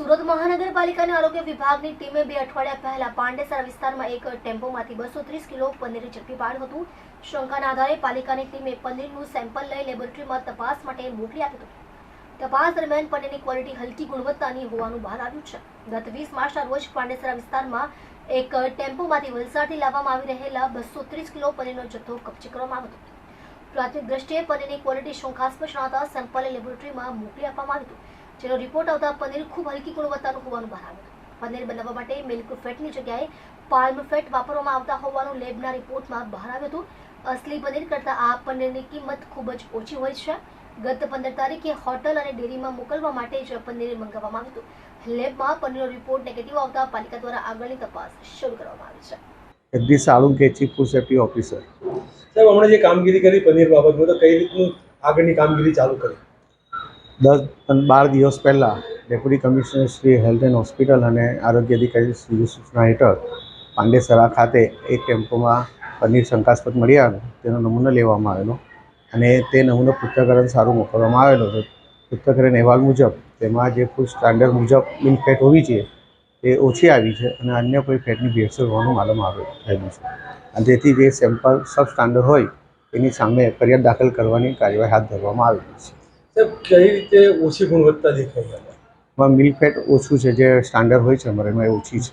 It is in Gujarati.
સુરત મહાનગરપાલિકાના આરોગ્ય વિભાગની ટીમે બે અઠવાડિયા પહેલા પાંડેસરા વિસ્તારમાં એક ટેમ્પોમાંથી બસો ત્રીસ કિલો પનીર ઝડપી પાડ્યું હતું. શંકાના આધારે પાલિકાની ટીમે પનીરનું સેમ્પલ લઈ લેબોરેટરીમાં તપાસ માટે મોકલી આપ્યું હતું. તપાસ દરમિયાન પનીરની ક્વોલિટી હલકી ગુણવત્તાની હોવાનું બહાર આવ્યું છે. ગત વીસ માર્ચના રોજ પાંડેસરા વિસ્તારમાં એક ટેમ્પોમાંથી વલસાડથી લાવવામાં આવી રહેલા બસો ત્રીસ કિલો પનીરનો જથ્થો કબજે કરવામાં આવ્યો હતો. પ્રાથમિક દ્રષ્ટિએ પનીરની ક્વોલિટી શંકાસ્પદ જણાતા સેમ્પલ લેબોરેટરીમાં મોકલી આપવામાં આવ્યું હતું. જેનો રિપોર્ટ આવતા પનીર ખૂબ હલકી ગુણવત્તાનું હોવાનું બહાર આવ્યું. પનીર બનાવવા માટે મિલ્ક ફેટની જગ્યાએ પાલ્મ ફેટ વાપરવામાં આવતા હોવાનું લેબના રિપોર્ટમાં બહાર આવ્યું હતું. અસલી પનીર કરતાં આ પનીરની કિંમત ખૂબ જ ઓછી હોય છે. ગત પંદર તારીખે હોટલ અને ડેરીમાં મોકલવા માટે જ પનીર મંગાવવામાં આવ્યું હતું. લેબમાં પનીરનો રિપોર્ટ નેગેટિવ આવતા પાલિકા દ્વારા આગળની તપાસ શરૂ કરવામાં આવી છે. Jagdish Salunke chief food safety officer સાહેબ હમણાં જે કામગીરી કરી પનીર બાબતમાં તો કઈ રીતનું આગળની કામગીરી ચાલુ કરી? દસ બાર દિવસ પહેલાં deputy commissioner Shri health and hospital અને આરોગ્ય અધિકારી શ્રી સૂચના હેઠળ પાંડેસરા ખાતે એક ટેમ્પોમાં પનીર શંકાસ્પદ મળી આવ્યો તેનો નમૂનો લેવામાં આવેલો અને તે નમૂનો પૃથ્થકરણ સારું મોકલવામાં આવેલો હતો. પૃથ્થકરણ અહેવાલ મુજબ તેમાં જે ફૂડ સ્ટાન્ડર્ડ મુજબ મિલ્ક ફેટ હોવી જોઈએ એ ઓછી આવી છે અને અન્ય કોઈ ફેટની ભેળસેળ હોવાનું માલુમ આવે થયેલું છે. અને તેથી જે સેમ્પલ સબ સ્ટાન્ડર્ડ હોય તેની સામે ફરિયાદ દાખલ કરવાની કાર્યવાહી હાથ ધરવામાં આવેલી છે. સાહેબ, કઈ રીતે ઓછી ગુણવત્તા દેખાઈ મિલ્ક ફેટ ઓછું છે, જે સ્ટાન્ડર્ડ હોય છે અમારે, એમાં એ ઓછી છે.